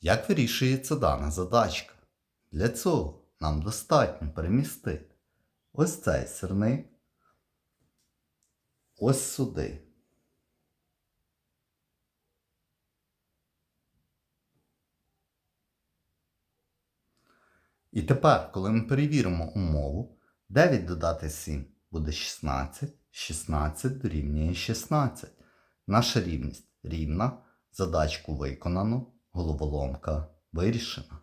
Як вирішується дана задачка? Для цього нам достатньо перемістити ось цей сирник ось сюди. І тепер, коли ми перевіримо умову, 9 додати 7 буде 16, 16 дорівнює 16. Наша рівність рівна, задачку виконано, головоломка вирішена.